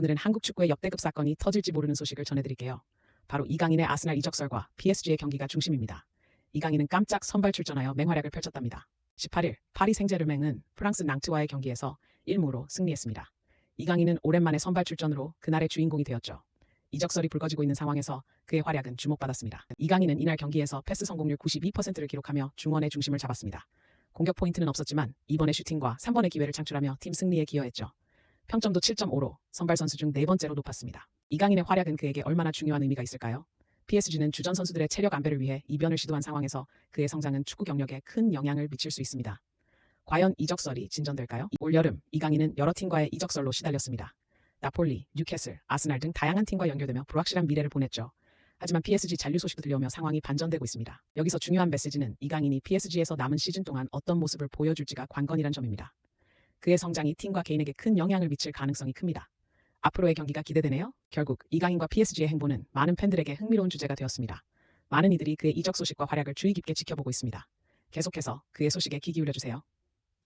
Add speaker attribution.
Speaker 1: 오늘은 한국 축구의 역대급 사건이 터질지 모르는 소식을 전해드릴게요. 바로 이강인의 아스날 이적설과 PSG의 경기가 중심입니다. 이강인은 깜짝 선발 출전하여 맹활약을 펼쳤답니다. 18일 파리 생제르맹은 프랑스 낭트와의 경기에서 1무로 승리했습니다. 이강인은 오랜만에 선발 출전으로 그날의 주인공이 되었죠. 이적설이 불거지고 있는 상황에서 그의 활약은 주목받았습니다. 이강인은 이날 경기에서 패스 성공률 92%를 기록하며 중원의 중심을 잡았습니다. 공격 포인트는 없었지만 2번의 슈팅과 3번의 기회를 창출하며 팀 승리에 기여했죠. 평점도 7.5로 선발 선수 중 네 번째로 높았습니다. 이강인의 활약은 그에게 얼마나 중요한 의미가 있을까요? PSG는 주전 선수들의 체력 안배를 위해 이변을 시도한 상황에서 그의 성장은 축구 경력에 큰 영향을 미칠 수 있습니다. 과연 이적설이 진전될까요? 올 여름 이강인은 여러 팀과의 이적설로 시달렸습니다. 나폴리, 뉴캐슬, 아스날 등 다양한 팀과 연결되며 불확실한 미래를 보냈죠. 하지만 PSG 잔류 소식도 들려오며 상황이 반전되고 있습니다. 여기서 중요한 메시지는 이강인이 PSG에서 남은 시즌 동안 어떤 모습을 보여줄지가 관건이란 점입니다. 그의 성장이 팀과 개인에게 큰 영향을 미칠 가능성이 큽니다. 앞으로의 경기가 기대되네요. 결국 이강인과 PSG의 행보는 많은 팬들에게 흥미로운 주제가 되었습니다. 많은 이들이 그의 이적 소식과 활약을 주의 깊게 지켜보고 있습니다. 계속해서 그의 소식에 귀 기울여 주세요.